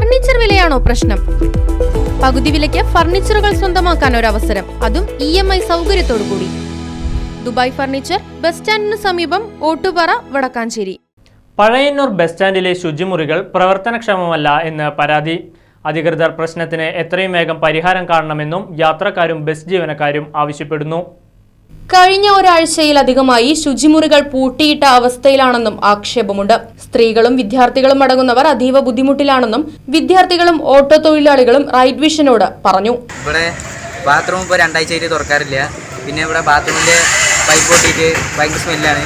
Furniture വിലയാണോ പ്രശ്നം? പകുതി വിലയ്ക്ക് ഫർണിച്ചറുകൾ സ്വന്തമാക്കാൻ ഒരു അവസരം അതും ഇ എം ഐ സൗകര്യത്തോടു കൂടി ദുബായ് ഫർണിച്ചർ ബസ് സ്റ്റാൻഡിന് സമീപം ഓട്ടുപാറ വടക്കാഞ്ചേരി. പഴയന്നൂർ ബസ് സ്റ്റാൻഡിലെ ശുചിമുറികൾ പ്രവർത്തനക്ഷമമല്ല എന്ന് പരാതി. അധികൃതർ പ്രശ്നത്തിന് എത്രയും വേഗം പരിഹാരം കാണണമെന്നും യാത്രക്കാരും ബസ് ജീവനക്കാരും ആവശ്യപ്പെടുന്നു. കഴിഞ്ഞ ഒരാഴ്ചയിലധികമായി ശുചിമുറികൾ പൂട്ടിയിട്ട അവസ്ഥയിലാണെന്നും ആക്ഷേപമുണ്ട്. സ്ത്രീകളും വിദ്യാർത്ഥികളും അടങ്ങുന്നവർ അതീവ ബുദ്ധിമുട്ടിലാണെന്നും വിദ്യാർത്ഥികളും ഓട്ടോ തൊഴിലാളികളും റൈറ്റ് വിഷനോട് പറഞ്ഞു. ഇവിടെ ബാത്റൂം ഇപ്പോൾ രണ്ടാഴ്ചയായിട്ട് തുറക്കാറില്ല. പിന്നെ ഇവിടെ ബാത്റൂമിന്റെ പൈപ്പ് പൊട്ടിയിട്ട് ഭയങ്കര സ്മെല്ലാണ്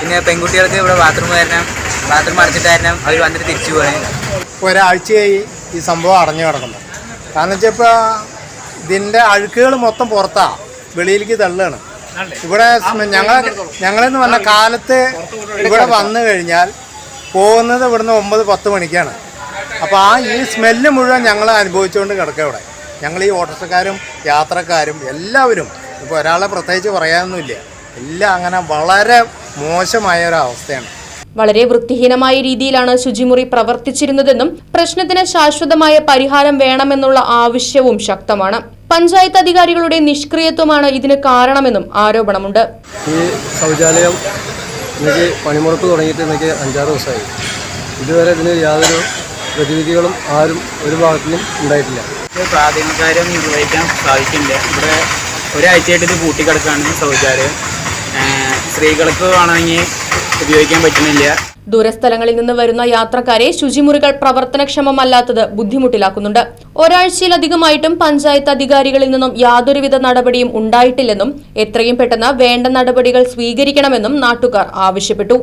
പിന്നെ പെൺകുട്ടികൾക്ക് ഇവിടെ ബാത്റൂം കാരണം ബാത്റൂം അടച്ചിട്ട് കാരണം അവർ വന്നിട്ട് തിരിച്ചു പോകണേ ഒരാഴ്ചയായി ഈ സംഭവം അടഞ്ഞു കിടക്കുന്നു. കാരണം വെച്ചാൽ ഇപ്പോൾ ഇതിന്റെ അഴുക്കുകൾ മൊത്തം പുറത്താണ് വെളിയിലേക്ക് തള്ളുകയാണ്. ഇവിടെ ഞങ്ങൾ ഞങ്ങളെന്ന് പറഞ്ഞ കാലത്ത് ഇവിടെ വന്നു കഴിഞ്ഞാൽ പോകുന്നത് ഇവിടുന്ന് ഒമ്പത് പത്ത് മണിക്കാണ്. അപ്പോൾ ആ ഈ സ്മെല്ല് മുഴുവൻ ഞങ്ങൾ അനുഭവിച്ചുകൊണ്ട് കിടക്കുക ഇവിടെ. ഞങ്ങൾ ഈ ഓട്ടോറിക്ഷക്കാരും യാത്രക്കാരും എല്ലാവരും ഇപ്പോൾ ഒരാളെ പ്രത്യേകിച്ച് പറയാനൊന്നുമില്ല. എല്ലാം അങ്ങനെ വളരെ മോശമായ ഒരു അവസ്ഥയാണ്. വളരെ വൃത്തിഹീനമായ രീതിയിലാണ് ശുചിമുറി പ്രവർത്തിച്ചിരുന്നതെന്നും പ്രശ്നത്തിന് ശാശ്വതമായ പരിഹാരം വേണമെന്നുള്ള ആവശ്യവും ശക്തമാണ്. പഞ്ചായത്ത് അധികാരികളുടെ നിഷ്ക്രിയത്വമാണ് ഇതിന് കാരണമെന്നും ആരോപണമുണ്ട്. ഈ ശൗചാലയം എനിക്ക് പണിമുടക്ക് തുടങ്ങിയിട്ട് എനിക്ക് അഞ്ചാറ് ദിവസമായി. ഇതുവരെ ഇതിന് യാതൊരു പ്രതിവിധികളും ആരും ഒരു ഭാഗത്തുനിന്നും ഉണ്ടായിട്ടില്ല. പ്രാഥമിക കാര്യം നിർവഹിക്കാൻ സാധിക്കില്ല ഇവിടെ ഒരാഴ്ചയായിട്ട് ഇത് പൂട്ടിക്കിടക്കാണ് ശൗചാലയം. സ്ത്രീകൾക്ക് വേണമെങ്കിൽ ഉപയോഗിക്കാൻ പറ്റുന്നില്ല. ദൂരസ്ഥലങ്ങളിൽ നിന്ന് വരുന്ന യാത്രക്കാരെ ശുചിമുറികൾ പ്രവർത്തനക്ഷമമല്ലാത്തത് ബുദ്ധിമുട്ടിലാക്കുന്നുണ്ട്. ഒരാഴ്ചയിലധികമായിട്ടും പഞ്ചായത്ത് അധികാരികളിൽ നിന്നും യാതൊരുവിധ നടപടിയും ഉണ്ടായിട്ടില്ലെന്നും എത്രയും പെട്ടെന്ന് വേണ്ട നടപടികൾ സ്വീകരിക്കണമെന്നും നാട്ടുകാർ ആവശ്യപ്പെട്ടു.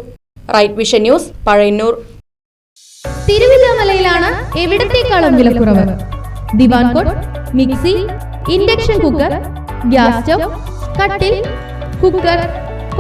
Right vision news Pazhayannur. തിരുവില്ലാമലയിലാണ് എവിടത്തേക്കാളും വിലക്കുറവ് divan cot mixie induction cooker gas stove കട്ടിൽ കുക്കർ